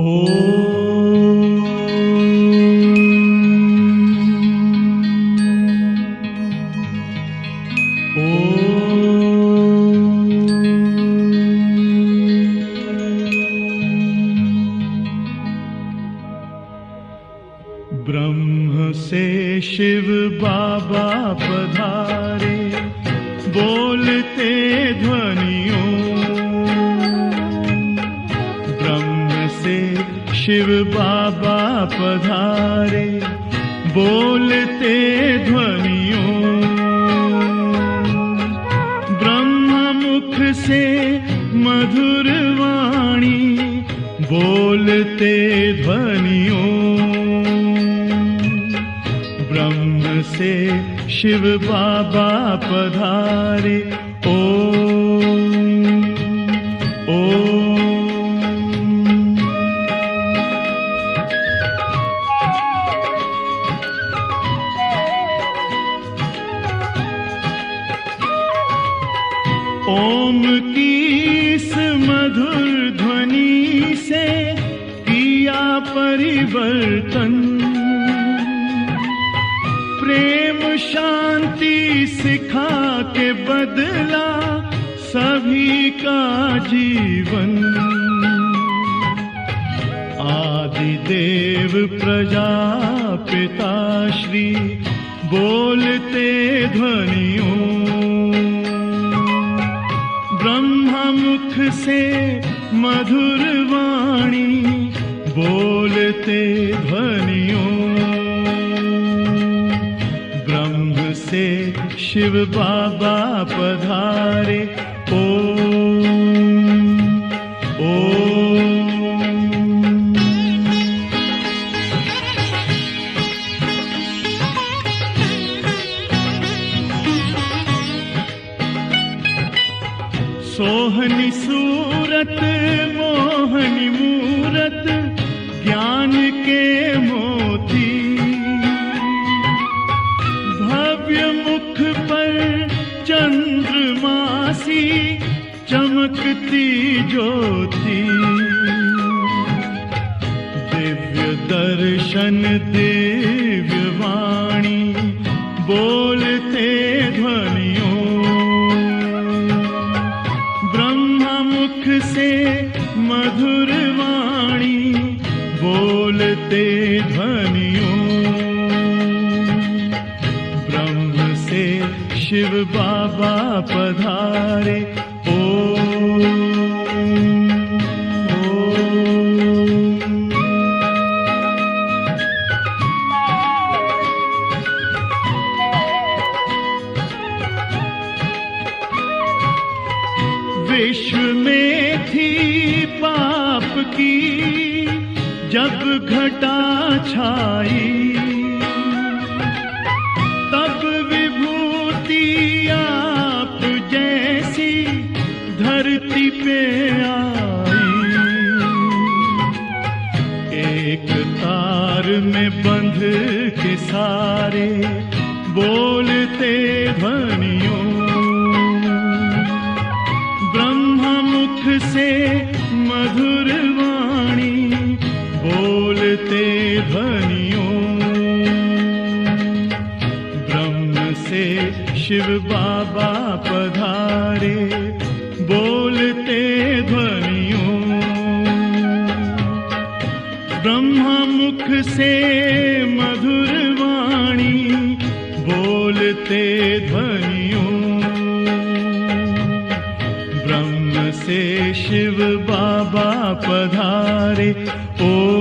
Oh. Shiv बाबा पधारे, बोलते ध्वनियों। ब्रह्म मुख से मधुर वाणी, बोलते ध्वनियों। ब्रह्म से शिव बाबा पधारे ओम परिवर्तन। प्रेम शांति सिखा के बदला सभी का जीवन। आदि देव प्रजा पिता श्री बोलते ध्वनियों। ब्रह्म मुख से मधुर वाणी ध्वनियों। ब्रह्म से शिव बाबा पधारे। ओम ओम। सोहनी सूरत चमकती ज्योति। दिव्य दर्शन दिव्य वाणी बोलते पधारे। ओम विश्व में थी पाप की जब घटा छाई। सारे बोलते ध्वनियों। ब्रह्म मुख से मधुर वाणी बोलते ध्वनियों। ब्रह्म से शिव से शिव बाबा पधारे। ओ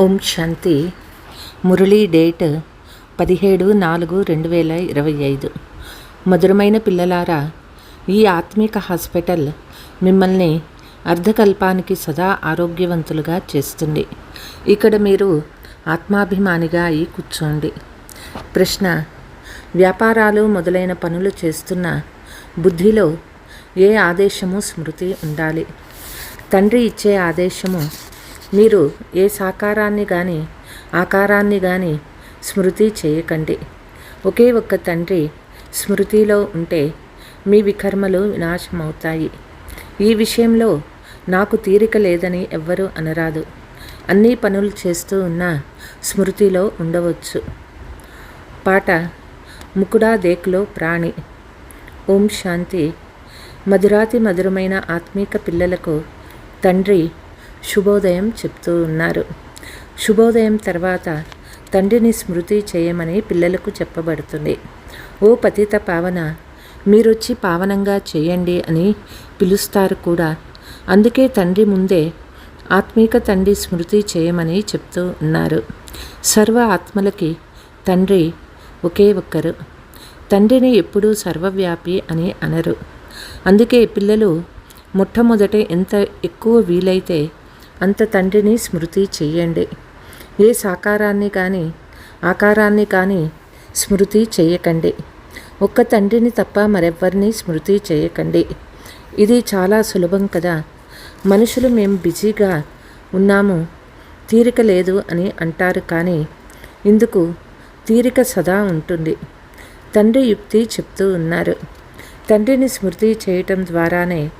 ओम शांति। मुरली डेट పదిహేడు నాలుగు రెండు వేల ఇరవై ఐదు. మధురమైన పిల్లలారా ఈ ఆత్మిక హాస్పిటల్ మిమ్మల్ని అర్ధకల్పానికి సదా ఆరోగ్యవంతులుగా చేస్తుంది. ఇక్కడ మీరు ఆత్మాభిమానిగా అయి కూర్చోండి. ప్రశ్న వ్యాపారాలు మొదలైన పనులు చేస్తున్న బుద్ధిలో ఏ ఆదేశము స్మృతి ఉండాలి? తండ్రి ఇచ్చే ఆదేశము మీరు ఏ సాకారాన్ని కానీ ఆకారాన్ని కానీ స్మృతి చేయకండి. ఒకే ఒక్క తండ్రి స్మృతిలో ఉంటే మీ వికర్మలు వినాశమవుతాయి. ఈ విషయంలో నాకు తీరిక లేదని ఎవ్వరూ అనరాదు. అన్ని పనులు చేస్తూ ఉన్న స్మృతిలో ఉండవచ్చు. పాట ముకుడా దేక్లో ప్రాణి. ఓం శాంతి. మధురాతి మధురమైన ఆత్మీక పిల్లలకు తండ్రి శుభోదయం చెప్తూ ఉన్నారు. శుభోదయం తర్వాత తండ్రిని స్మృతి చేయమని పిల్లలకు చెప్పబడుతుంది. ఓ పతిత పావన మీరొచ్చి పావనంగా చేయండి అని పిలుస్తారు కూడా. అందుకే తండ్రి ముందే ఆత్మీక తండ్రి స్మృతి చేయమని చెప్తూ ఉన్నారు. సర్వ ఆత్మలకి తండ్రి ఒకే ఒక్కరు. తండ్రిని ఎప్పుడూ సర్వవ్యాపి అని అనరు. అందుకే పిల్లలు మొట్టమొదట ఎంత ఎక్కువ వీలైతే అంత తండ్రిని స్మృతి చెయ్యండి ఏ సాకారాన్ని కానీ ఆకారాన్ని కానీ స్మృతి చేయకండి. ఒక్క తండ్రిని తప్ప మరెవ్వరిని స్మృతి చేయకండి. ఇది చాలా సులభం కదా. మనుషులు మేము బిజీగా ఉన్నాము. తీరిక లేదు అని అంటారు కానీ ఇందుకు తీరిక సదా ఉంటుంది. తండ్రి యుక్తి చెప్తూ ఉన్నారు. తండ్రిని స్మృతి చేయటం ద్వారానే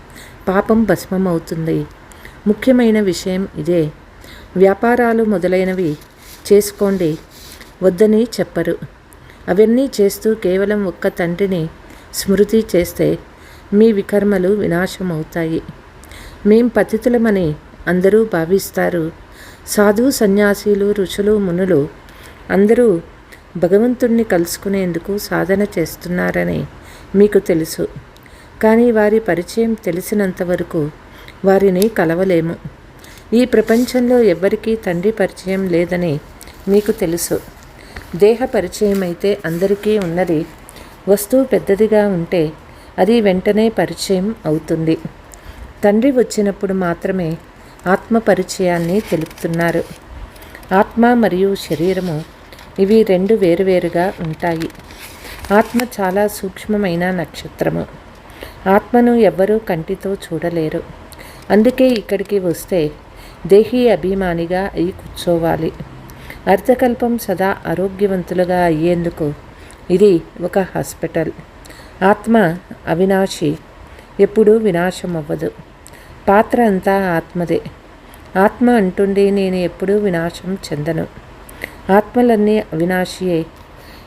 పాపం భస్మమవుతుంది. ముఖ్యమైన విషయం ఇదే. వ్యాపారాలు మొదలైనవి చేసుకోండి వద్దని చెప్పరు. అవన్నీ చేస్తూ కేవలం ఒక్క తండ్రిని స్మృతి చేస్తే మీ వికర్మలు వినాశమవుతాయి. మేం పతితులమని అందరూ భావిస్తారు. సాధు సన్యాసీలు ఋషులు మునులు అందరూ భగవంతుణ్ణి కలుసుకునేందుకు సాధన చేస్తున్నారని మీకు తెలుసు. కానీ వారి పరిచయం తెలిసినంత వరకు వారిని కలవలేము. ఈ ప్రపంచంలో ఎవ్వరికీ తండ్రి పరిచయం లేదని మీకు తెలుసు. దేహ పరిచయం అయితే అందరికీ ఉన్నది. వస్తువు పెద్దదిగా ఉంటే అది వెంటనే పరిచయం అవుతుంది. తండ్రి వచ్చినప్పుడు మాత్రమే ఆత్మ పరిచయాన్ని తెలుపుతున్నారు. ఆత్మ మరియు శరీరము ఇవి రెండు వేరువేరుగా ఉంటాయి. ఆత్మ చాలా సూక్ష్మమైన నక్షత్రము. ఆత్మను ఎవ్వరూ కంటితో చూడలేరు. అందుకే ఇక్కడికి వస్తే దేహీ అభిమానిగా అయి కూర్చోవాలి. అర్థకల్పం సదా ఆరోగ్యవంతులుగా అయ్యేందుకు ఇది ఒక హాస్పిటల్. ఆత్మ అవినాశి ఎప్పుడూ వినాశం అవ్వదు పాత్ర అంతా ఆత్మదే. ఆత్మ అంటుండి నేను ఎప్పుడూ వినాశం చెందను. ఆత్మలన్నీ అవినాశియే.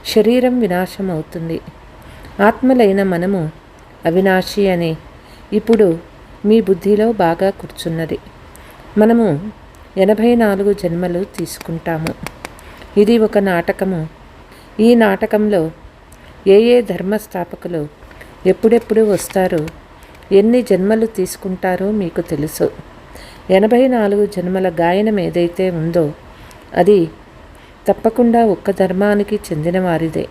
శరీరం వినాశం అవుతుంది ఆత్మలైన మనము అవినాశి అని ఇప్పుడు మీ బుద్ధిలో బాగా కూర్చున్నది. మనము ఎనభై నాలుగు జన్మలు తీసుకుంటాము. ఇది ఒక నాటకము. ఈ నాటకంలో ఏ ఏ ధర్మస్థాపకులు ఎప్పుడెప్పుడు వస్తారో? ఎన్ని జన్మలు తీసుకుంటారో మీకు తెలుసు. ఎనభై నాలుగు జన్మల గాయనం ఏదైతే ఉందో అది తప్పకుండా ఒక్క ధర్మానికి చెందిన వారిదే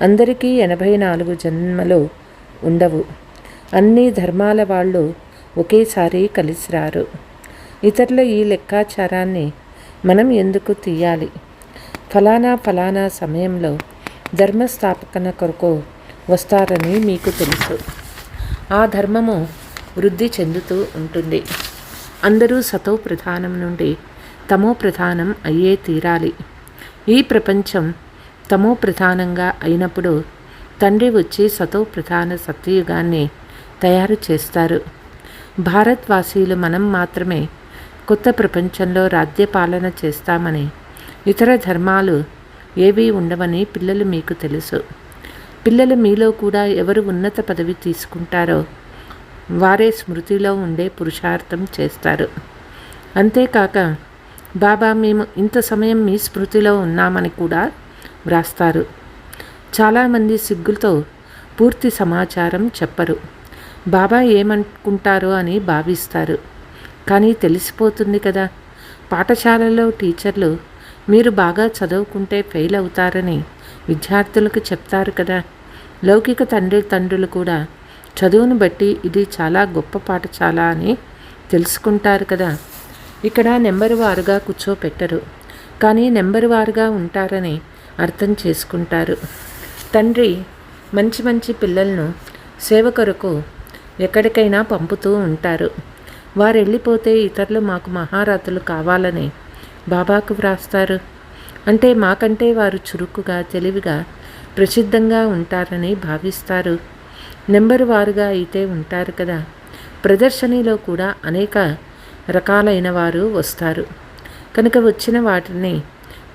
అందరికీ ఎనభై నాలుగు జన్మలు ఉండవు. అన్ని ధర్మాల వాళ్ళు ఒకేసారి కలిసి రారు ఇతరుల ఈ లెక్కాచారాన్ని మనం ఎందుకు తీయాలి? ఫలానా ఫలానా సమయంలో ధర్మస్థాపకన కొరకు వస్తారని మీకు తెలుసు. ఆ ధర్మము వృద్ధి చెందుతూ ఉంటుంది. అందరూ సతో ప్రధానం నుండి తమో ప్రధానం అయ్యే తీరాలి. ఈ ప్రపంచం తమో ప్రధానంగా అయినప్పుడు తండ్రి వచ్చి సతో ప్రధాన సత్యయుగాన్ని తయారు చేస్తారు. భారత్వాసీలు మనం మాత్రమే కొత్త ప్రపంచంలో రాజ్యపాలన చేస్తామని ఇతర ధర్మాలు ఏవీ ఉండవని పిల్లలు మీకు తెలుసు. పిల్లలు మీలో కూడా ఎవరు ఉన్నత పదవి తీసుకుంటారో వారే స్మృతిలో ఉండే పురుషార్థం చేస్తారు. అంతేకాక బాబా మేము ఇంత సమయం మీ స్మృతిలో ఉన్నామని కూడా వ్రాస్తారు. చాలామంది సిగ్గులతో పూర్తి సమాచారం చెప్పరు. బాబా ఏమనుకుంటారో అని భావిస్తారు. కానీ తెలిసిపోతుంది కదా. పాఠశాలలో టీచర్లు మీరు బాగా చదువుకుంటే ఫెయిల్ అవుతారని విద్యార్థులకు చెప్తారు కదా. లౌకిక తండ్రి తండ్రులు కూడా చదువును బట్టి ఇది చాలా గొప్ప పాఠశాల అని తెలుసుకుంటారు కదా. ఇక్కడ నెంబరు వారుగా కూర్చోపెట్టరు. కానీ నెంబరు వారుగా ఉంటారని అర్థం చేసుకుంటారు. తండ్రి మంచి మంచి పిల్లలను సేవ కొరకు ఎక్కడికైనా పంపుతూ ఉంటారు. వారు వెళ్ళిపోతే ఇతరులు మాకు మహారథులు కావాలని బాబాకు వ్రాస్తారు. అంటే మాకంటే వారు చురుకుగా తెలివిగా ప్రసిద్ధంగా ఉంటారని భావిస్తారు. నెంబరు వారుగా అయితే ఉంటారు కదా. ప్రదర్శనలో కూడా అనేక రకాలైన వారు వస్తారు. కనుక వచ్చిన వాటిని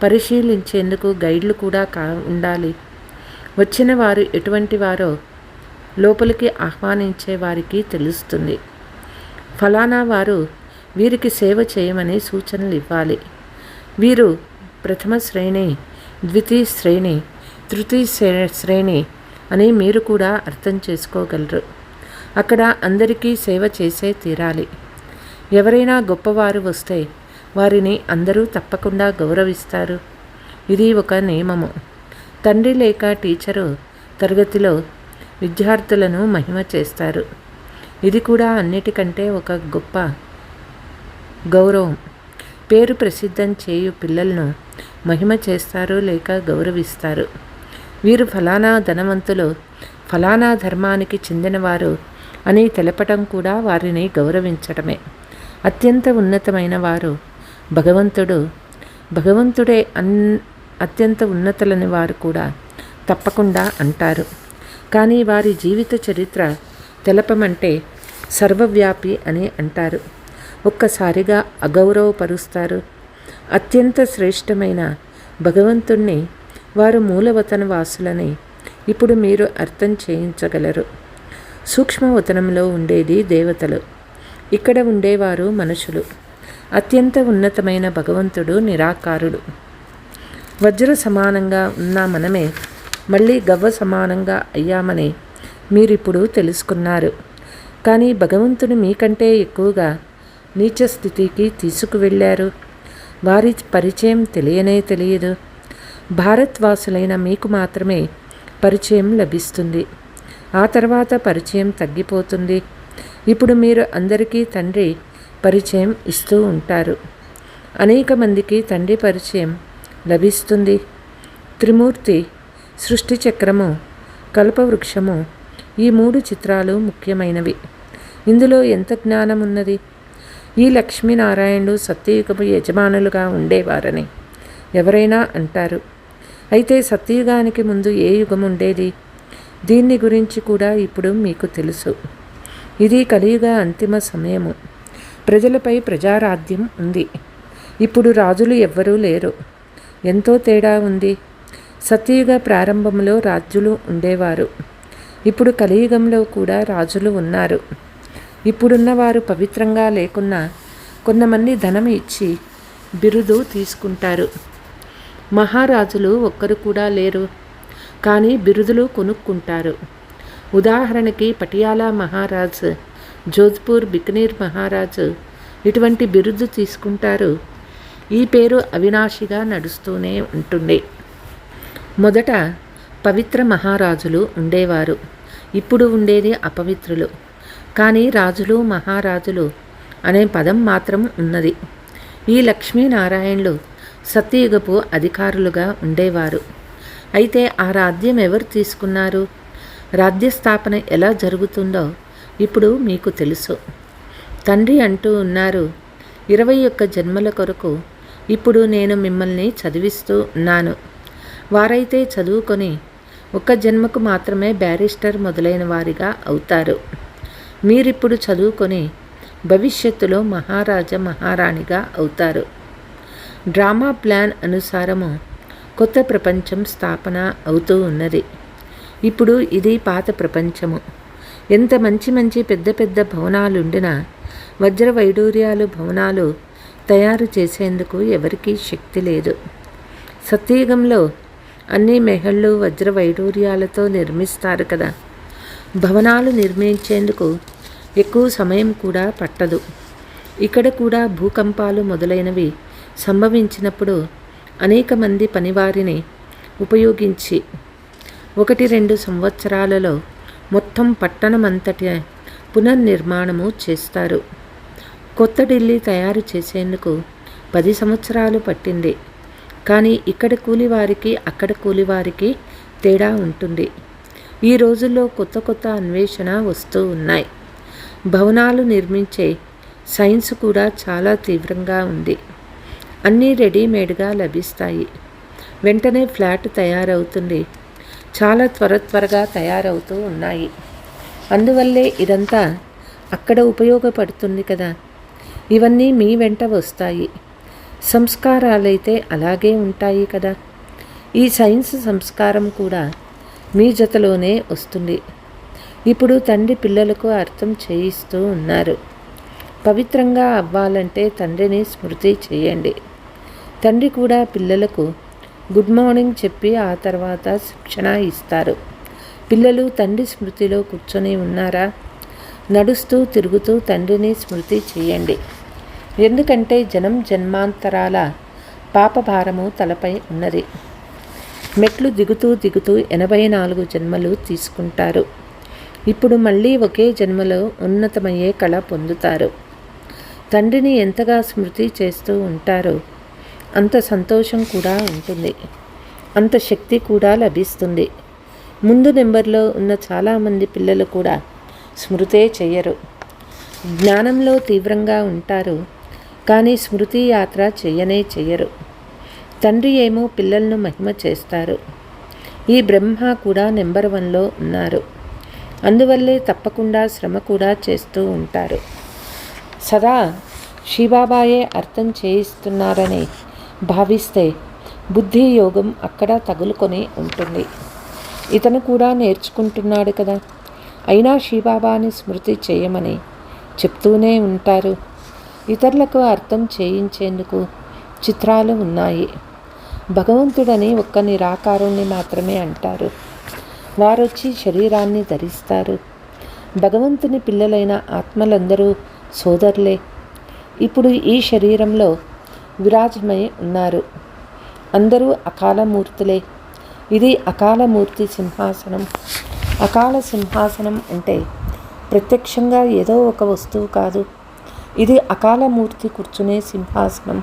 పరిశీలించేందుకు గైడ్లు కూడా కా ఉండాలి. వచ్చిన వారు ఎటువంటి వారో లోపలికి ఆహ్వానించే వారికి తెలుస్తుంది. ఫలానా వారు వీరికి సేవ చేయమని సూచనలు ఇవ్వాలి. వీరు ప్రథమ శ్రేణి ద్వితీయ శ్రేణి తృతీయ శ్రే- శ్రేణి అని మీరు కూడా అర్థం చేసుకోగలరు. అక్కడ అందరికీ సేవ చేసే తీరాలి. ఎవరైనా గొప్పవారు వస్తే వారిని అందరూ తప్పకుండా గౌరవిస్తారు. ఇది ఒక నియమము. తండ్రి లేక టీచరు తరగతిలో విద్యార్థులను మహిమ చేస్తారు. ఇది కూడా అన్నిటికంటే ఒక గొప్ప గౌరవం. పేరు ప్రసిద్ధం చేయు పిల్లలను మహిమ చేస్తారు లేక గౌరవిస్తారు. వీరు ఫలానా ధనవంతులు ఫలానా ధర్మానికి చెందినవారు అని తెలపటం కూడా వారిని గౌరవించటమే. అత్యంత ఉన్నతమైన వారు భగవంతుడు. భగవంతుడే అన్ అత్యంత ఉన్నతులని వారు కూడా తప్పకుండా అంటారు. కానీ వారి జీవిత చరిత్ర తెలపమంటే సర్వవ్యాపి అని అంటారు. ఒక్కసారిగా అగౌరవపరుస్తారు. అత్యంత శ్రేష్టమైన భగవంతుణ్ణి వారు మూలవతన వాసులని ఇప్పుడు మీరు అర్థం చేయించగలరు. సూక్ష్మవతనంలో ఉండేది దేవతలు. ఇక్కడ ఉండేవారు మనుషులు. అత్యంత ఉన్నతమైన భగవంతుడు నిరాకారుడు. వజ్ర సమానంగా ఉన్న మనమే మళ్ళీ గవ్వ సమానంగా అయ్యామని మీరిప్పుడు తెలుసుకున్నారు. కానీ భగవంతుడు మీకంటే ఎక్కువగా నీచ స్థితికి తీసుకువెళ్ళారు. వారి పరిచయం తెలియనే తెలియదు. భారత్వాసులైన మీకు మాత్రమే పరిచయం లభిస్తుంది. ఆ తర్వాత పరిచయం తగ్గిపోతుంది. ఇప్పుడు మీరు అందరికీ తండ్రి పరిచయం ఇస్తూ ఉంటారు. అనేక మందికి తండ్రి పరిచయం లభిస్తుంది. త్రిమూర్తి సృష్టి చక్రము కల్పవృక్షము ఈ మూడు చిత్రాలు ముఖ్యమైనవి. ఇందులో ఎంత జ్ఞానం ఉన్నది ఈ లక్ష్మీనారాయణుడు సత్యయుగము యజమానులుగా ఉండేవారని ఎవరైనా అంటారు. అయితే సత్యయుగానికి ముందు ఏ యుగం ఉండేది? దీన్ని గురించి కూడా ఇప్పుడు మీకు తెలుసు. ఇది కలియుగ అంతిమ సమయము. ప్రజలపై ప్రజారాధ్యం ఉంది. ఇప్పుడు రాజులు ఎవ్వరూ లేరు. ఎంతో తేడా ఉంది. సత్యయుగ ప్రారంభంలో రాజులు ఉండేవారు. ఇప్పుడు కలియుగంలో కూడా రాజులు ఉన్నారు. ఇప్పుడున్న వారు పవిత్రంగా లేకున్నా కొంతమంది ధనం ఇచ్చి బిరుదు తీసుకుంటారు. మహారాజులు ఒక్కరు కూడా లేరు. కానీ బిరుదులు కొనుక్కుంటారు. ఉదాహరణకి పటియాలా మహారాజ్ జోధ్పూర్ బికనీర్ మహారాజు ఇటువంటి బిరుదు తీసుకుంటారు. ఈ పేరు అవినాశిగా నడుస్తూనే ఉంటుంది. మొదట పవిత్ర మహారాజులు ఉండేవారు. ఇప్పుడు ఉండేది అపవిత్రులు. కానీ రాజులు మహారాజులు అనే పదం మాత్రం ఉన్నది. ఈ లక్ష్మీనారాయణులు సత్యయుగపు అధికారులుగా ఉండేవారు. అయితే ఆ రాజ్యం ఎవరు తీసుకున్నారు? రాజ్యస్థాపన ఎలా జరుగుతుందో ఇప్పుడు మీకు తెలుసు. తండ్రి అంటూ ఉన్నారు ఇరవై ఒక్క జన్మల కొరకు ఇప్పుడు నేను మిమ్మల్ని చదివిస్తూ ఉన్నాను. వారైతే చదువుకొని ఒక జన్మకు మాత్రమే బ్యారిస్టర్ మొదలైన వారిగా అవుతారు. మీరిప్పుడు చదువుకొని భవిష్యత్తులో మహారాజా మహారాణిగా అవుతారు. డ్రామా ప్లాన్ అనుసారము కొత్త ప్రపంచం స్థాపన అవుతూ ఉన్నది. ఇప్పుడు ఇది పాత ప్రపంచము. ఎంత మంచి మంచి పెద్ద పెద్ద భవనాలుండినా వజ్ర వైడూర్యాలు భవనాలు తయారు చేసేందుకు ఎవరికీ శక్తి లేదు. సత్యయుగంలో అన్ని మెహళ్ళు వజ్ర వైడూర్యాలతో నిర్మిస్తారు కదా. భవనాలు నిర్మించేందుకు ఎక్కువ సమయం కూడా పట్టదు. ఇక్కడ కూడా భూకంపాలు మొదలైనవి సంభవించినప్పుడు అనేక మంది పనివారిని ఉపయోగించి ఒకటి రెండు సంవత్సరాలలో మొత్తం పట్టణమంతటి పునర్నిర్మాణము చేస్తారు. కొత్త ఢిల్లీ తయారు చేసేందుకు పది సంవత్సరాలు పట్టింది. కానీ ఇక్కడ కూలివారికి అక్కడ కూలివారికి తేడా ఉంటుంది. ఈ రోజుల్లో కొత్త కొత్త అన్వేషణ వస్తూ ఉన్నాయి. భవనాలు నిర్మించే సైన్స్ కూడా చాలా తీవ్రంగా ఉంది. అన్నీ రెడీమేడ్గా లభిస్తాయి. వెంటనే ఫ్లాట్ తయారవుతుంది. చాలా త్వర త్వరగా తయారవుతూ ఉన్నాయి. అందువల్లే ఇదంతా అక్కడ ఉపయోగపడుతుంది కదా. ఇవన్నీ మీ వెంట వస్తాయి. సంస్కారాలైతే అలాగే ఉంటాయి కదా. ఈ సైన్స్ సంస్కారం కూడా మీ జతలోనే వస్తుంది. ఇప్పుడు తండ్రి పిల్లలకు అర్థం చేయిస్తూ ఉన్నారు. పవిత్రంగా అవ్వాలంటే తండ్రిని స్మృతి చేయండి. తండ్రి కూడా పిల్లలకు గుడ్ మార్నింగ్ చెప్పి ఆ తర్వాత శిక్షణ ఇస్తారు. పిల్లలు తండ్రి స్మృతిలో కూర్చొని ఉన్నారా? నడుస్తూ తిరుగుతూ తండ్రిని స్మృతి చేయండి. ఎందుకంటే జనం జన్మాంతరాల పాపభారము తలపై ఉన్నది. మెట్లు దిగుతూ దిగుతూ ఎనభై నాలుగు జన్మలు తీసుకుంటారు. ఇప్పుడు మళ్ళీ ఒకే జన్మలో ఉన్నతమయ్యే కళ పొందుతారు. తండ్రిని ఎంతగా స్మృతి చేస్తూ ఉంటారో అంత సంతోషం కూడా ఉంటుంది. అంత శక్తి కూడా లభిస్తుంది. ముందు నెంబర్లో ఉన్న చాలామంది పిల్లలు కూడా స్మృతే చెయ్యరు. జ్ఞానంలో తీవ్రంగా ఉంటారు. కానీ స్మృతి యాత్ర చెయ్యనే చెయ్యరు. తండ్రి ఏమో పిల్లలను మహిమ చేస్తారు. ఈ బ్రహ్మ కూడా నెంబర్ వన్లో ఉన్నారు. అందువల్లే తప్పకుండా శ్రమ కూడా చేస్తూ ఉంటారు. సదా శివాబాయే అర్థం చేయిస్తున్నారని భావిస్తే బుద్ధి యోగం అక్కడ తగులుకొని ఉంటుంది. ఇతను కూడా నేర్చుకుంటున్నాడు కదా. అయినా శివబాబాని స్మృతి చేయమని చెప్తూనే ఉంటారు. ఇతరులకు అర్థం చేయించేందుకు చిత్రాలు ఉన్నాయి. భగవంతుడని ఒక్క నిరాకారుణ్ణి మాత్రమే అంటారు. వారొచ్చి శరీరాన్ని ధరిస్తారు. భగవంతుని పిల్లలైన ఆత్మలందరూ సోదరులే. ఇప్పుడు ఈ శరీరంలో విరాజమై ఉన్నారు. అందరూ అకాలమూర్తులే. ఇది అకాలమూర్తి సింహాసనం. అకాల సింహాసనం అంటే ప్రత్యక్షంగా ఏదో ఒక వస్తువు కాదు. ఇది అకాలమూర్తి కూర్చునే సింహాసనం.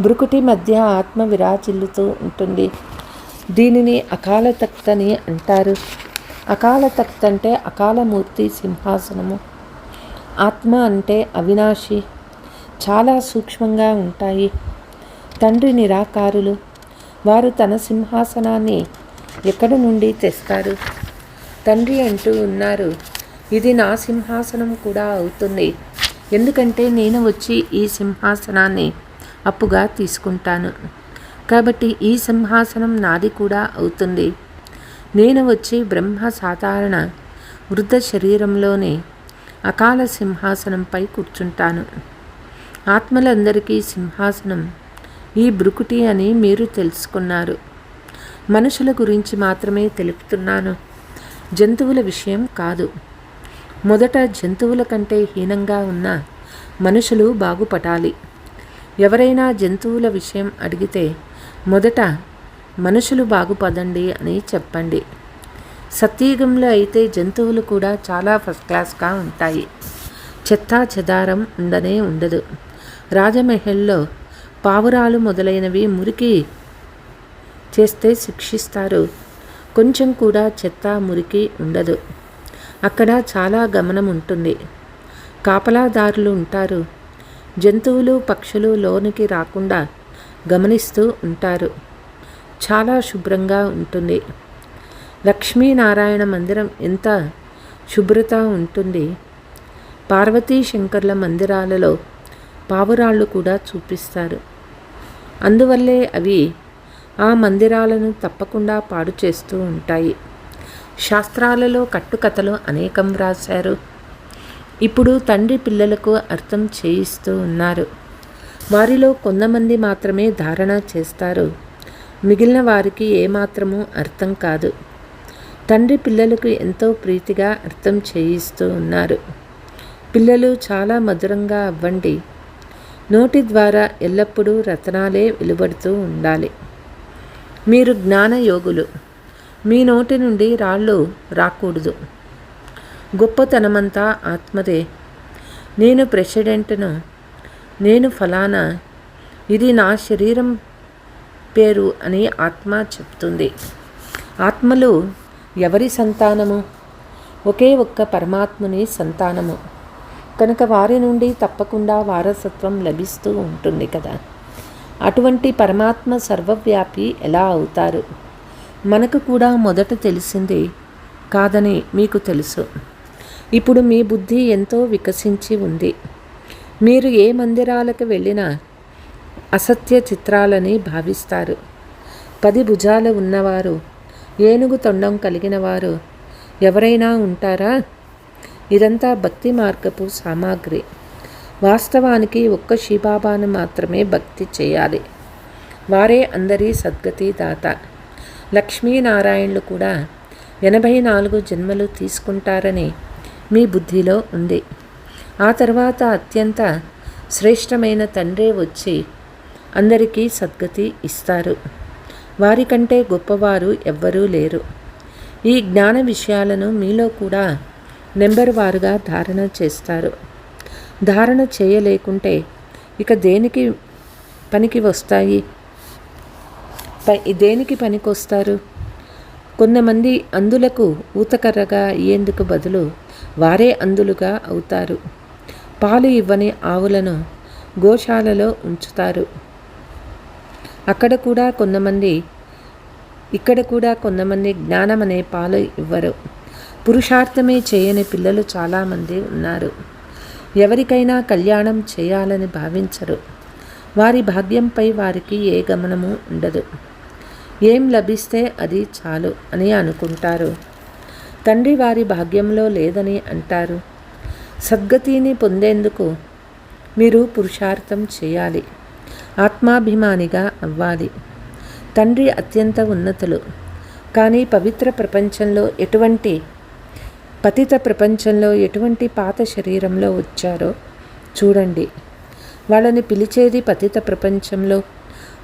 బ్రుకుటి మధ్య ఆత్మ విరాజిల్లుతూ ఉంటుంది. దీనిని అకాల అని అంటారు. అకాల అంటే అకాలమూర్తి సింహాసనము. ఆత్మ అంటే అవినాశి. చాలా సూక్ష్మంగా ఉంటాయి. తండ్రి నిరాకారులు. వారు తన సింహాసనాన్ని ఎక్కడి నుండి తెస్తారు? తండ్రి అంటూ ఉన్నారు. ఇది నా సింహాసనం కూడా అవుతుంది. ఎందుకంటే నేను వచ్చి ఈ సింహాసనాన్ని అప్పుగా తీసుకుంటాను. కాబట్టి ఈ సింహాసనం నాది కూడా అవుతుంది. నేను వచ్చి బ్రహ్మ సాధారణ వృద్ధ శరీరంలోనే అకాల సింహాసనంపై కూర్చుంటాను. ఆత్మలందరికీ సింహాసనం ఈ బ్రుకుటి అని మీరు తెలుసుకున్నారు. మనుషుల గురించి మాత్రమే తెలుపుతున్నాను. జంతువుల విషయం కాదు. మొదట జంతువుల కంటే హీనంగా ఉన్న మనుషులు బాగుపడాలి. ఎవరైనా జంతువుల విషయం అడిగితే మొదట మనుషులు బాగుపడండి అని చెప్పండి. సత్యయుగంలో అయితే జంతువులు కూడా చాలా ఫస్ట్ క్లాస్గా ఉంటాయి. చెత్తా చెదారం ఉండనే ఉండదు. రాజమహల్లో పావురాలు మొదలైనవి మురికి చేస్తే శిక్షిస్తారు. కొంచెం కూడా చెత్త మురికి ఉండదు. అక్కడ చాలా గమనం ఉంటుంది. కాపలాదారులు ఉంటారు. జంతువులు పక్షులు లోనికి రాకుండా గమనిస్తూ ఉంటారు. చాలా శుభ్రంగా ఉంటుంది. లక్ష్మీనారాయణ మందిరం ఎంత శుభ్రత ఉంటుంది. పార్వతీ శంకర్ల మందిరాలలో పావురాళ్ళు కూడా చూపిస్తారు. అందువల్లే అవి ఆ మందిరాలను తప్పకుండా పాడు చేస్తూ ఉంటాయి. శాస్త్రాలలో కట్టుకథలు అనేకం వ్రాశారు ఇప్పుడు తండ్రి పిల్లలకు అర్థం చేయిస్తూ ఉన్నారు. వారిలో కొంతమంది మాత్రమే ధారణ చేస్తారు. మిగిలిన వారికి ఏమాత్రమూ అర్థం కాదు. తండ్రి పిల్లలకు ఎంతో ప్రీతిగా అర్థం చేయిస్తూ ఉన్నారు. పిల్లలు చాలా మధురంగా అవ్వండి. నోటి ద్వారా ఎల్లప్పుడూ రతనాలే వెలువడుతూ ఉండాలి. మీరు జ్ఞానయోగులు. మీ నోటి నుండి రాళ్ళు రాకూడదు. గొప్పతనమంతా ఆత్మదే. నేను ప్రెసిడెంట్ను నేను ఫలానా ఇది నా శరీరం పేరు అని ఆత్మ చెప్తుంది. ఆత్మలు ఎవరి సంతానము? ఒకే ఒక్క పరమాత్ముని సంతానము. కనుక వారి నుండి తప్పకుండా వారసత్వం లభిస్తూ ఉంటుంది కదా. అటువంటి పరమాత్మ సర్వవ్యాపి ఎలా అవుతారు? మనకు కూడా మొదట తెలిసింది కాదని మీకు తెలుసు. ఇప్పుడు మీ బుద్ధి ఎంతో వికసించి ఉంది. మీరు ఏ మందిరాలకు వెళ్ళినా అసత్య చిత్రాలని భావిస్తారు. పది భుజాలు ఉన్నవారు ఏనుగు తొండం కలిగిన వారు ఎవరైనా ఉంటారా? ఇదంతా భక్తి మార్గపు సామాగ్రి. వాస్తవానికి ఒక్క శిబాబాను మాత్రమే భక్తి చేయాలి. వారే అందరి సద్గతి దాత. లక్ష్మీనారాయణులు కూడా ఎనభై నాలుగు జన్మలు తీసుకుంటారని మీ బుద్ధిలో ఉంది. ఆ తర్వాత అత్యంత శ్రేష్టమైన తండ్రే వచ్చి అందరికీ సద్గతి ఇస్తారు. వారికంటే గొప్పవారు ఎవ్వరూ లేరు. ఈ జ్ఞాన విషయాలను మీలో కూడా నెంబర్ వారుగా ధారణ చేస్తారు. ధారణ చేయలేకుంటే ఇక దేనికి పనికి వస్తాయి? దేనికి పనికొస్తారు? కొంతమంది అందులకు ఊతకర్రగా అయ్యేందుకు బదులు వారే అందులుగా అవుతారు. పాలు ఇవ్వని ఆవులను గోశాలలో ఉంచుతారు. అక్కడ కూడా కొంతమంది ఇక్కడ కూడా కొంతమంది జ్ఞానం అనే పాలు ఇవ్వరు. పురుషార్థమే చేయని పిల్లలు చాలామంది ఉన్నారు. ఎవరికైనా కళ్యాణం చేయాలని భావించరు. వారి భాగ్యంపై వారికి ఏ గమనము ఉండదు. ఏం లభిస్తే అది చాలు అని అనుకుంటారు. తండ్రి వారి భాగ్యంలో లేదని అంటారు. సద్గతిని పొందేందుకు మీరు పురుషార్థం చేయాలి. ఆత్మాభిమానిగా అవ్వాలి. తండ్రి అత్యంత ఉన్నతులు. కానీ పవిత్ర ప్రపంచంలో ఎటువంటి పతిత ప్రపంచంలో ఎటువంటి పాత శరీరంలో వచ్చారో చూడండి. వాళ్ళని పిలిచేది పతిత ప్రపంచంలో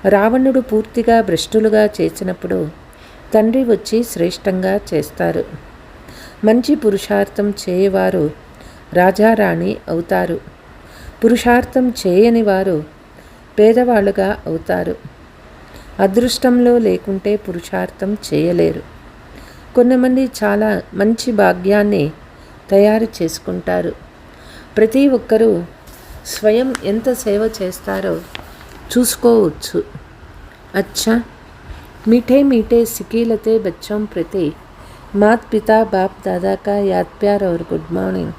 రావణుడు పూర్తిగా భ్రష్టులుగా చేసినప్పుడు తండ్రి వచ్చి శ్రేష్టంగా చేస్తారు. మంచి పురుషార్థం చేయవారు రాజారాణి అవుతారు. పురుషార్థం చేయని వారు పేదవాళ్ళుగా అవుతారు. అదృష్టంలో లేకుంటే పురుషార్థం చేయలేరు. కొంతమంది చాలా మంచి భాగ్యాన్ని తయారు చేసుకుంటారు. ప్రతి ఒక్కరూ స్వయం ఎంత సేవ చేస్తారో చూసుకోవచ్చు అచ్చా मीठे मीठे सिकीलते बच्चों प्रति मात पिता बाप दादा का याद प्यार और गुड मॉर्निंग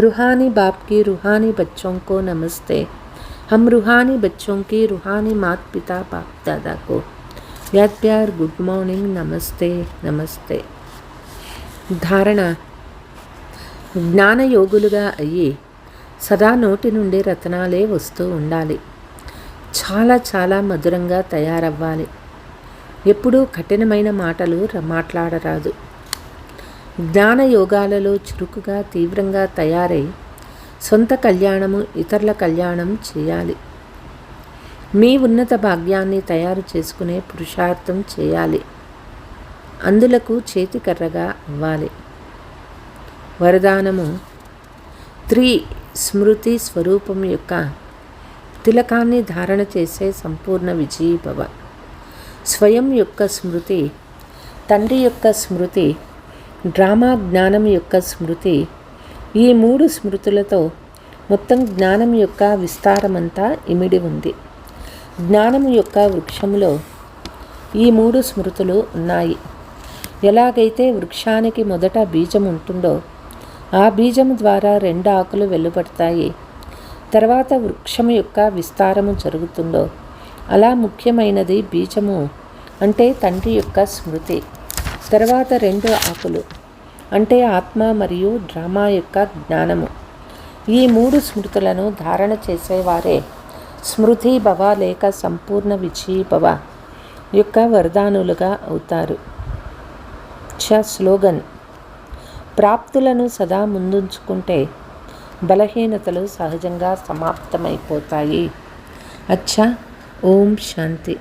रूहानी बाप की रूहानी बच्चों को नमस्ते हम रूहानी बच्चों की रूहानी मात पिता बाप दादा को याद प्यार गुड मॉर्निंग नमस्ते నమస్తే ధారణ జ్ఞానయోగులుగా అయ్యి సదా నోటి నుండి రతనాలే వస్తూ ఉండాలి చాలా చాలా మధురంగా తయారవ్వాలి. ఎప్పుడూ కఠినమైన మాటలు మాట్లాడరాదు. జ్ఞాన యోగాలలో చురుకుగా తీవ్రంగా తయారై సొంత కళ్యాణము ఇతరుల కళ్యాణం చేయాలి. మీ ఉన్నత భాగ్యాన్ని తయారు చేసుకునే పురుషార్థం చేయాలి. అందులకు చేతికర్రగా అవ్వాలి. వరదానము త్రీ స్మృతి స్వరూపం యొక్క తిలకాన్ని ధారణ చేసే సంపూర్ణ విజయీభవ స్వయం యొక్క స్మృతి తండ్రి యొక్క స్మృతి డ్రామా జ్ఞానం యొక్క స్మృతి ఈ మూడు స్మృతులతో మొత్తం జ్ఞానం యొక్క విస్తారమంతా ఇమిడి ఉంది. జ్ఞానం యొక్క వృక్షంలో ఈ మూడు స్మృతులు ఉన్నాయి. ఎలాగైతే వృక్షానికి మొదట బీజం ఉంటుందో ఆ బీజం ద్వారా రెండు ఆకులు వెలువడతాయి. తర్వాత వృక్షం యొక్క విస్తారము జరుగుతుందో అలా ముఖ్యమైనది బీజము అంటే తండ్రి యొక్క స్మృతి. తర్వాత రెండు ఆకులు అంటే ఆత్మ మరియు డ్రామా యొక్క జ్ఞానము. ఈ మూడు స్మృతులను ధారణ చేసేవారే స్మృతి భవ లేక సంపూర్ణ విజీభవ యొక్క వరదానులుగా అవుతారు. చ స్లోగన్. ప్రాప్తులను సదా ముందుంచుకుంటే బలహీనతలు సహజంగా సమాప్తమైపోతాయి. అచ్చా ఓం శాంతి.